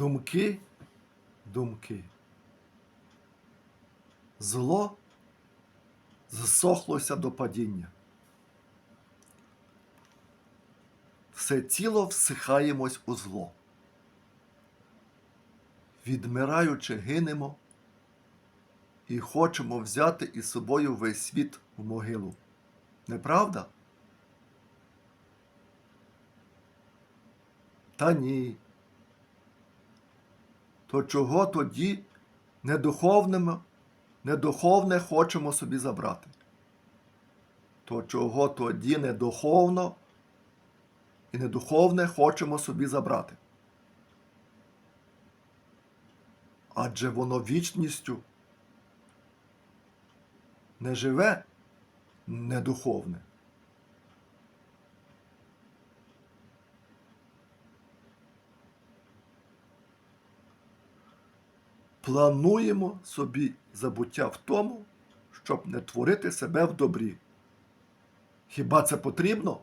Думки, думки. Зло засохлося до падіння. Все тіло всихаємось у зло. Відмираючи, гинемо і хочемо взяти із собою весь світ в могилу. Неправда? Та ні. То чого тоді недуховним, недуховне хочемо собі забрати? То чого тоді недуховно і недуховне хочемо собі забрати? Адже воно вічністю не живе недуховне. Плануємо собі забуття в тому, щоб не творити себе в добрі. Хіба це потрібно?